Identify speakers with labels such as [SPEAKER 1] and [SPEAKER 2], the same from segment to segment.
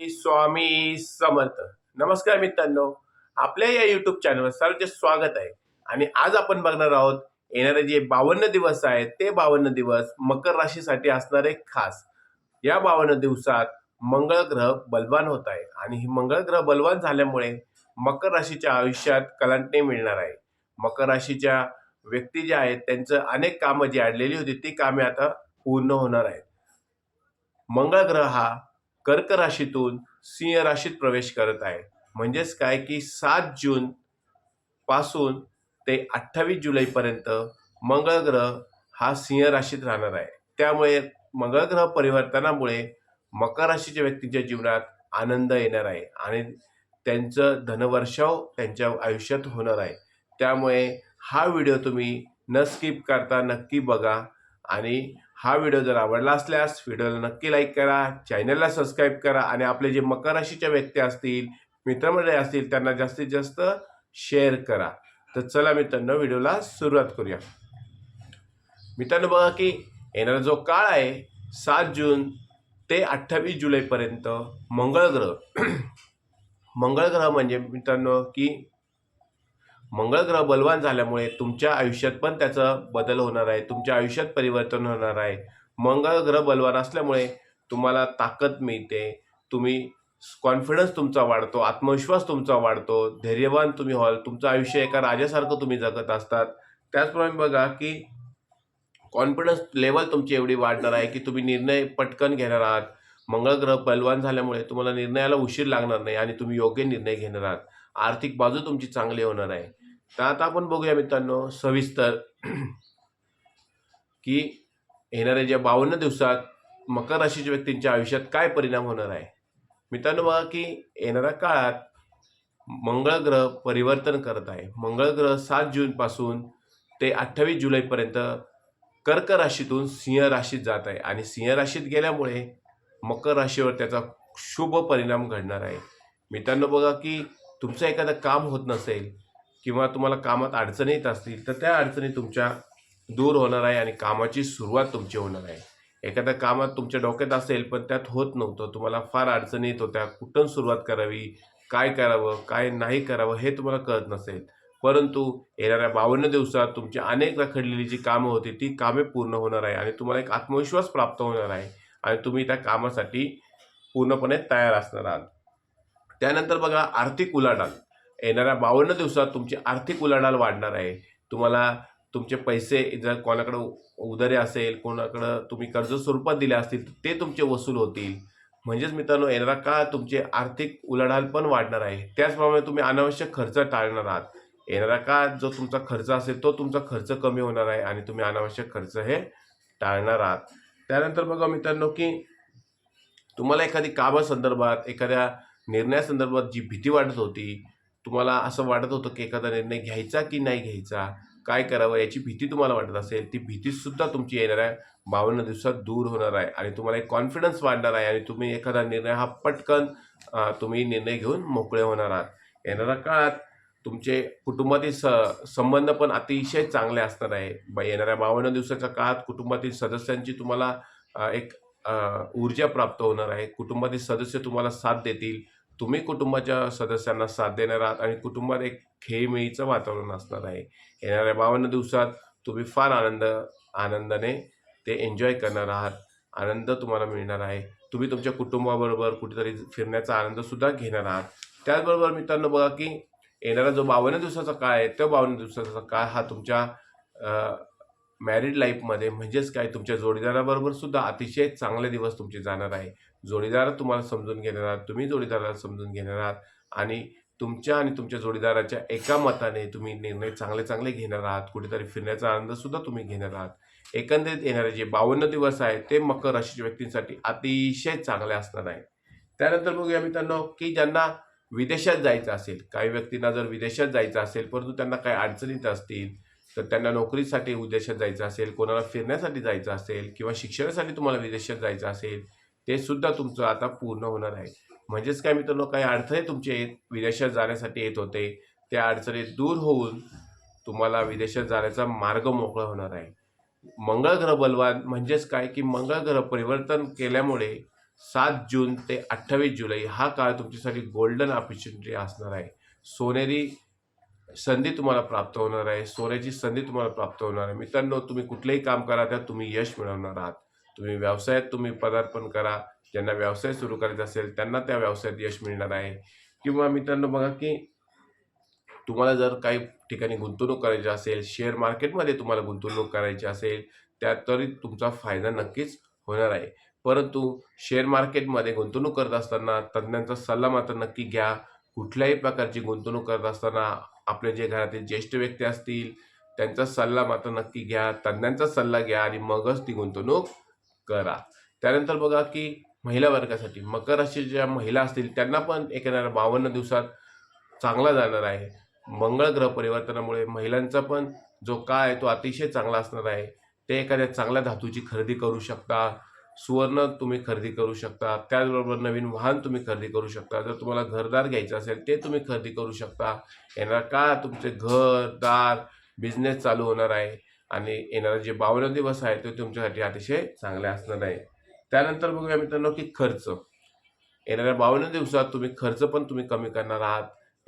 [SPEAKER 1] स्वामी समर्थ. नमस्कार मित्रांनो. आपल्या या युट्यूब चॅनलवर सर्वांचे स्वागत आहे. आणि आज आपण बघणार आहोत येणारे जे बावन्न दिवस आहेत ते बावन्न दिवस मकर राशीसाठी असणारे खास. या बावन्न दिवसात मंगळ ग्रह बलवान होत आहे. आणि ही मंगळ ग्रह बलवान झाल्यामुळे मकर राशीच्या आयुष्यात कलांटणी मिळणार आहे. मकर राशीच्या व्यक्ती ज्या आहेत त्यांचं अनेक कामं जी अडलेली होती ती कामे आता पूर्ण होणार आहेत. मंगळ ग्रह हा कर्क राशीतून सिंह राशीत प्रवेश करत आहे. म्हणजेच काय की सात जून पासून ते अठ्ठावीस जुलैपर्यंत मंगळ ग्रह हा सिंह राशीत राहणार आहे. त्यामुळे मंगळ ग्रह परिवर्तनामुळे मकर राशीच्या व्यक्तींच्या जीवनात आनंद येणार आहे आणि त्यांचं धनवर्षाव त्यांच्या आयुष्यात होणार आहे. त्यामुळे हा व्हिडिओ तुम्ही न स्किप करता नक्की बघा आणि हा व्हिडिओ जर आवडला असल्यास व्हिडिओला नक्की लाईक करा चॅनलला सबस्क्राईब करा आणि आपले जे मकर राशीच्या व्यक्ती असतील मित्रमंडळी असतील त्यांना जास्तीत जास्त शेअर करा. तर चला मित्रांनो व्हिडिओला सुरुवात करूया. मित्रांनो बघा की येणारा जो काळ आहे सात जून ते अठ्ठावीस जुलैपर्यंत मंगळ ग्रह. मंगळ ग्रह म्हणजे मित्रांनो की मंगळ ग्रह बलवान झाल्यामुळे तुमच्या आयुष्यात पण त्याचा बदल होणार आहे तुमच्या आयुष्यात परिवर्तन होणार आहे. मंगळ ग्रह बलवान असल्यामुळे तुम्हाला ताकद मिळते तुम्ही कॉन्फिडन्स तुमचा वाढतो आत्मविश्वास तुमचा वाढतो धैर्यवान तुम्ही व्हाल तुमचं आयुष्य एका राजासारखं तुम्ही जगत असतात. त्याचप्रमाणे बघा की कॉन्फिडन्स लेवल तुमची एवढी वाढणार आहे की तुम्ही निर्णय पटकन घेणार आहात. मंगळ ग्रह बलवान झाल्यामुळे तुम्हाला निर्णयाला उशीर लागणार नाही आणि तुम्ही योग्य निर्णय घेणार आहात. आर्थिक बाजू तुमची चांगली होणार आहे. तर आता आपण बघूया मित्रांनो सविस्तर की येणाऱ्या ज्या बावन्न दिवसात मकर राशीच्या व्यक्तींच्या आयुष्यात काय परिणाम होणार आहे? मित्रांनो बघा की येणाऱ्या काळात मंगळ ग्रह परिवर्तन करत आहे. मंगळ ग्रह सात जूनपासून ते अठ्ठावीस जुलैपर्यंत कर्क राशीतून सिंह राशीत जात आहे आणि सिंह राशीत गेल्यामुळे मकर राशीवर त्याचा शुभ परिणाम घडणार आहे. मित्रांनो बघा की तुमचं एखादं काम होत नसेल किंवा तुम्हाला कामात अडचणी येत असतील तर त्या अडचणी तुमच्या दूर होणार आहे आणि कामाची सुरुवात तुमची होणार आहे. एखाद्या कामात तुमच्या डोक्यात असेल पण त्यात होत नव्हतं तुम्हाला फार अडचणी येत होत्या. कुठून सुरुवात करावी? काय करावं? काय नाही करावं? हे तुम्हाला कळत नसेल. परंतु येणाऱ्या बावन्न दिवसात तुमची अनेक रखडलेली जी कामं होती ती कामे पूर्ण होणार आहे आणि तुम्हाला एक आत्मविश्वास प्राप्त होणार आहे आणि तुम्ही त्या कामासाठी पूर्णपणे तयार असणार आहात. त्यानंतर बघा आर्थिक उलाढाल. येणाऱ्या बावन्न दिवसात तुमची आर्थिक उलाढाल वाढणार आहे. तुम्हाला तुमचे पैसे जर कोणाकडं उधारे असेल कोणाकडं तुम्ही कर्ज स्वरूपात दिले असतील तर ते तुमचे वसूल होतील. म्हणजेच मित्रांनो येणारा काळ तुमचे आर्थिक उलाढाल पण वाढणार आहे. त्याचप्रमाणे तुम्ही अनावश्यक खर्च टाळणार आहात. येणारा काळ जो तुमचा खर्च असेल तो तुमचा खर्च कमी होणार आहे आणि तुम्ही अनावश्यक खर्च हे टाळणार आहात. त्यानंतर बघा मित्रांनो की तुम्हाला एखादी कामासंदर्भात एखाद्या निर्णयासंदर्भात जी भीती वाटत होती तुम्हाला असं वाटत होतं की एखादा निर्णय घ्यायचा की नाही घ्यायचा? काय करावं? याची भीती तुम्हाला वाटत असेल ती भीतीसुद्धा तुमची येणाऱ्या बावन्न दिवसात दूर होणार आहे आणि तुम्हाला एक कॉन्फिडन्स वाढणार आहे आणि तुम्ही एखादा निर्णय हा पटकन तुम्ही निर्णय घेऊन मोकळे होणार आहात. येणाऱ्या काळात तुमचे कुटुंबातील स संबंध पण अतिशय चांगले असणार आहे. ब- येणाऱ्या बावन्न दिवसाच्या काळात कुटुंबातील सदस्यांची तुम्हाला एक ऊर्जा प्राप्त होणार आहे. कुटुंबातील सदस्य तुम्हाला साथ देतील. तुम्ही कुटुंबाच्या सदस्यांना साथ देणार आहात आणि कुटुंबात एक खेळीमेळीचं वातावरण असणार आहे. येणाऱ्या बावन्न दिवसात तुम्ही फार आनंद आनंदाने ते एन्जॉय करणार आहात. आनंद तुम्हाला मिळणार आहे. तुम्ही तुमच्या कुटुंबाबरोबर कुठेतरी फिरण्याचा आनंदसुद्धा घेणार आहात. त्याचबरोबर मित्रांनो बघा की येणारा जो बावन्न दिवसाचा काळ आहे तो बावन्न दिवसाचा काळ हा तुमच्या मॅरिड लाईफमध्ये म्हणजेच काय? तुमच्या जोडीदाराबरोबर सुद्धा अतिशय चांगले दिवस तुमचे जाणार आहे. जोडीदार तुम्हाला समजून घेणार आहात तुम्ही जोडीदाराला समजून घेणार आहात आणि तुमच्या आणि तुमच्या जोडीदाराच्या एका मताने तुम्ही निर्णय चांगले चांगले घेणार आहात कुठेतरी फिरण्याचा आनंदसुद्धा तुम्ही घेणार आहात. एकंदरीत येणारे जे बावन्न दिवस आहेत ते मकर राशीच्या व्यक्तींसाठी अतिशय चांगले असणार आहे त्यानंतर बघूया मित्रांनो की ज्यांना विदेशात जायचं असेल काही व्यक्तींना जर विदेशात जायचं असेल परंतु त्यांना काही अडचणीत असतील तर त्यांना नोकरीसाठी विदेशात जायचं असेल कोणाला फिरण्यासाठी जायचं असेल किंवा शिक्षणासाठी तुम्हाला विदेशात जायचं असेल ते सुद्धा तुमचं आता पूर्ण होणार आहे. म्हणजेच काय मित्रांनो काही अडथळे तुमचे येत विदेशात जाण्यासाठी येत होते. त्या अडचणी दूर होऊन तुम्हाला विदेशात जाण्याचा मार्ग मोकळा होणार आहे. मंगळ ग्रह बलवान म्हणजेच काय की मंगळ ग्रह परिवर्तन केल्यामुळे सात जून ते अठ्ठावीस जुलै हा काळ तुमच्यासाठी गोल्डन ऑपॉर्च्युनिटी असणार आहे. सोनेरी संधी तुम्हाला प्राप्त होणार आहे. सोन्याची संधी तुम्हाला प्राप्त होणार आहे. मित्रांनो तुम्ही कुठलंही काम करा त्यात तुम्ही यश मिळवणार आहात. तुम्ही व्यवसायात तुम्ही पदार्पण करा. ज्यांना व्यवसाय सुरू करायचा असेल त्यांना त्या व्यवसायात यश मिळणार आहे. किंवा मित्रांनो बघा की तुम्हाला जर काही ठिकाणी गुंतवणूक करायची असेल शेअर मार्केटमध्ये तुम्हाला गुंतवणूक करायची असेल त्यात तरी तुमचा फायदा नक्कीच होणार आहे. परंतु शेअर मार्केटमध्ये गुंतवणूक करत असताना तज्ज्ञांचा सल्ला मात्र नक्की घ्या. कुठल्याही प्रकारची गुंतवणूक करत असताना आपले जे घरातील ज्येष्ठ व्यक्ती असतील त्यांचा सल्ला मात्र नक्की घ्या. तज्ज्ञांचा सल्ला घ्या आणि मगच ती गुंतवणूक करा. त्यानंतर बघा की महिला वर्गासाठी मकर राशीच्या ज्या महिला असतील त्यांना पण येणाऱ्या बावन्न दिवसात चांगला जाणार आहे. मंगळ ग्रह परिवर्तनामुळे महिलांचा पण जो काळ आहे तो अतिशय चांगला असणार आहे. ते एखाद्या चांगल्या धातूची खरेदी करू शकता सुवर्ण तुम्ही खरेदी करू शकता त्याचबरोबर नवीन वाहन तुम्ही खरेदी करू शकता जर तुम्हाला घरदार घ्यायचं असेल ते तुम्ही खरेदी करू शकता. येणार का तुमचे घर दार बिझनेस चालू होणार आहे. आणि येणारे जे बावन्न दिवस आहे ते तुमच्यासाठी अतिशय चांगले असणार आहे. त्यानंतर बघूया मित्रांनो की खर्च. येणाऱ्या बावन्न दिवसात तुम्ही खर्च पण तुम्ही कमी करणार आहात.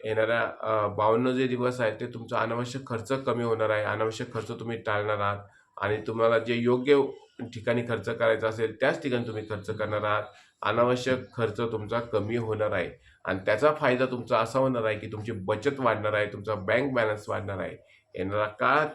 [SPEAKER 1] येणाऱ्या बावन्न जे दिवस आहेत ते तुमचा अनावश्यक खर्च कमी होणार आहे. अनावश्यक खर्च तुम्ही टाळणार आहात. आणि तुम्हाला जे योग्य ठिकाणी खर्च करायचा असेल त्याच ठिकाणी तुम्ही खर्च करणार आहात. अनावश्यक खर्च तुमचा कमी होणार आहे. आणि त्याचा फायदा तुमचा असा होणार आहे की तुमची बचत वाढणार आहे तुमचा बँक बॅलन्स वाढणार आहे. येणारा काळात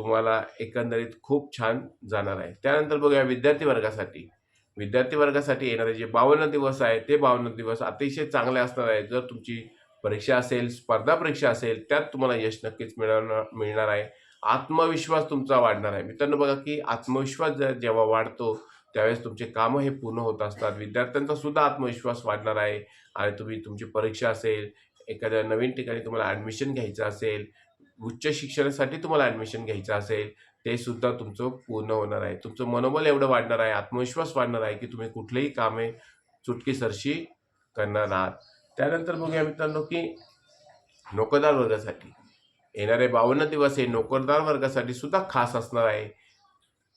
[SPEAKER 1] तुम्हाला एकंदरीत खूप छान जाणार आहे. त्यानंतर बघूया विद्यार्थी वर्गासाठी. विद्यार्थी वर्गासाठी येणारे जे बावन्न दिवस आहे ते बावन्न दिवस अतिशय चांगले असणार आहे. जर तुमची परीक्षा असेल स्पर्धा परीक्षा असेल त्यात तुम्हाला यश नक्कीच मिळवणार मिळणार आहे. आत्मविश्वास तुमचा वाढणार आहे. मित्रांनो बघा की आत्मविश्वास जेव्हा वाढतो त्यावेळेस तुमचे कामं हे पूर्ण होत असतात. विद्यार्थ्यांचा सुद्धा आत्मविश्वास वाढणार आहे. आणि तुम्ही तुमची परीक्षा असेल एखाद्या नवीन ठिकाणी तुम्हाला ॲडमिशन घ्यायचं असेल उच्च शिक्षणासाठी तुम्हाला ॲडमिशन घ्यायचं असेल ते सुद्धा तुमचं पूर्ण होणार आहे. तुमचं मनोबल एवढं वाढणार आहे आत्मविश्वास वाढणार आहे की तुम्ही कुठलीही कामे चुटकीसरशी करणार आहात. त्यानंतर बघूया मित्रांनो की नोकरदार वर्गासाठी. येणारे बावन्न दिवस हे नोकरदार वर्गासाठी सुद्धा खास असणार आहे.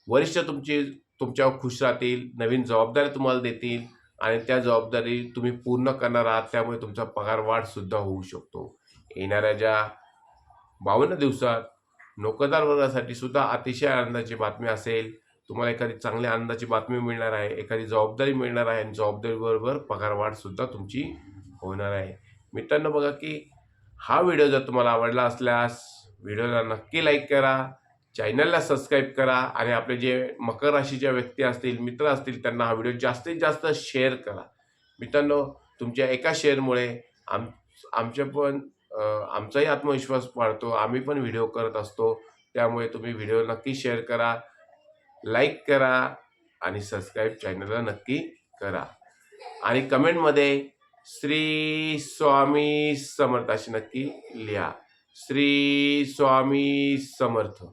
[SPEAKER 1] वरिष्ठ तुमची तुमच्यावर खुश राहतील नवीन जबाबदारी तुम्हाला देतील आणि त्या जबाबदारी तुम्ही पूर्ण करणार आहात त्यामुळे तुमचा पगार वाढसुद्धा होऊ शकतो. येणाऱ्या ज्या बावन्न दिवसात नोकरदार वर्गासाठी सुद्धा अतिशय आनंदाची बातमी असेल. तुम्हाला एखादी चांगल्या आनंदाची बातमी मिळणार आहे एखादी जबाबदारी मिळणार आहे आणि जबाबदारीबरोबर पगारवाढसुद्धा तुमची होणार आहे. मित्रांनो बघा की हा व्हिडिओ जर तुम्हाला आवडला असल्यास व्हिडिओला नक्की लाईक करा चॅनलला सबस्क्राईब करा आणि आपले जे मकर राशीच्या व्यक्ती असतील मित्र असतील त्यांना हा व्हिडिओ जास्तीत जास्त शेअर करा. मित्रांनो तुमच्या एका शेअरमुळे आम आमच्या पण आमचाही आत्मविश्वास वाढतो. आम्ही पण व्हिडिओ करत असतो. त्यामुळे तुम्ही व्हिडिओ नक्की शेअर करा लाईक करा आणि सबस्क्राईब चॅनलला नक्की करा. आणि कमेंटमध्ये श्री स्वामी समर्थ अशी नक्की लिहा. श्री स्वामी समर्थ.